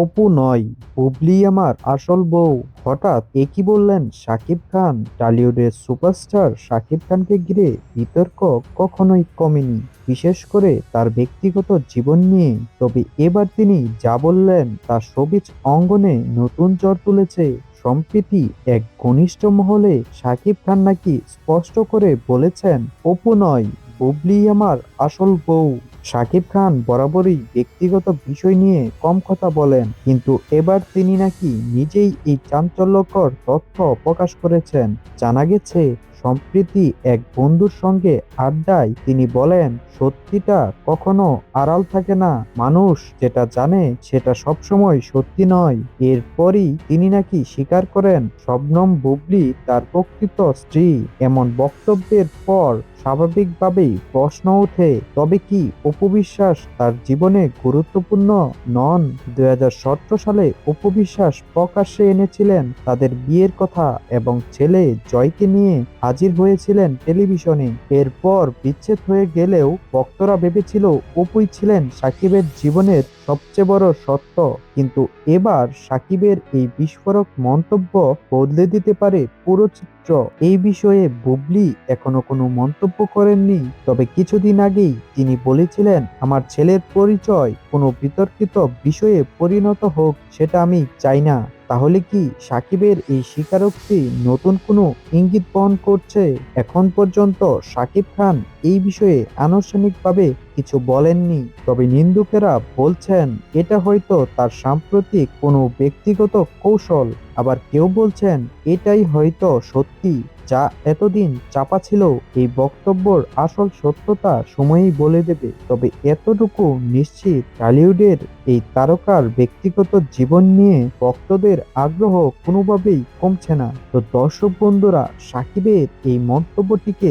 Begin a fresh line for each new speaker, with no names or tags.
অপু নয় বুবলি আমার আসল বউ। হঠাৎ একই বললেন? শাকিব খান, টলিউডের সুপারস্টার শাকিব খানকে ঘিরে বিতর্ক কখনোই কমেনি। বিশেষ করে তার ব্যক্তিগত জীবন নিয়ে। তবে এবার তিনি যা বললেন, তা সবিজ অঙ্গনে নতুন চর তুলেছে। সম্প্রীতি এক ঘনিষ্ঠ মহলে শাকিব খান নাকি স্পষ্ট করে বলেছেন, অপু নয় বুবলি আমার আসল বউ। শাকিব খান বরাবরই ব্যক্তিগত বিষয় নিয়ে কম কথা বলেন, কিন্তু এবার তিনি নাকি নিজেই এই চাঞ্চল্যকর তথ্য প্রকাশ করেছেন। জানা গেছে, সম্প্রীতি এক বন্ধুর সঙ্গে আড্ডায় তিনি বলেন, সত্যিটা কখনো আড়াল থাকে না। মানুষ যেটা জানে সেটা সবসময় সত্যি নয়। এরপরই তিনি নাকি স্বীকার করেন, শবনম বুবলি তার প্রকৃত স্ত্রী। এমন বক্তব্যের পর স্বাভাবিকভাবেই প্রশ্ন ওঠে, তবে কি অপবিশ্বাস তার জীবনে গুরুত্বপূর্ণ? নন দুই হাজার সতেরো সালে অপবিশ্বাস প্রকাশ্যে এনেছিলেন তাদের বিয়ের কথা এবং ছেলে জয়কে নিয়ে হাজির হয়েছিলেন টেলিভিশনে। এরপর বিচ্ছেদ হয়ে গেলেও ভক্তরা ভেবেছিল অপুই ছিলেন সাকিবের জীবনের সবচেয়ে বড় সত্য। কিন্তু এবার সাকিবের এই বিস্ফোরক মন্তব্য বদলে দিতে পারে পুরো চিত্র। এই বিষয়ে বুবলি এখনও কোনো মন্তব্য করেননি, তবে কিছুদিন আগেই তিনি বলেছিলেন, আমার ছেলের পরিচয় কোনো বিতর্কিত বিষয়ে পরিণত হোক, সেটা আমি চাই না। তাহলে কি সাকিবের এই স্বীকারোক্তি নতুন কোনো ইঙ্গিত বহন করছে? এখন পর্যন্ত সাকিব খান এই বিষয়ে আনুষ্ঠানিকভাবে কিছু বলেননি। তবে নিন্দুকেরা বলছেন, এটা হয়তো তার সাম্প্রতিক কোনো ব্যক্তিগত কৌশল। আবার কেউ বলছেন, এটাই হয়তো সত্যি। যা এতদিন চাপা ছিল এই বক্তব্যর আসল সত্যতা সময়ই বলে দেবে। তবে এতটুকু নিশ্চিত টলিউডের এই তারকার ব্যক্তিগত জীবন নিয়ে ভক্তদের আগ্রহ কোনোভাবেই কমছে না। তো দর্শক বন্ধুরা, সাকিবের এই মন্তব্যটিকে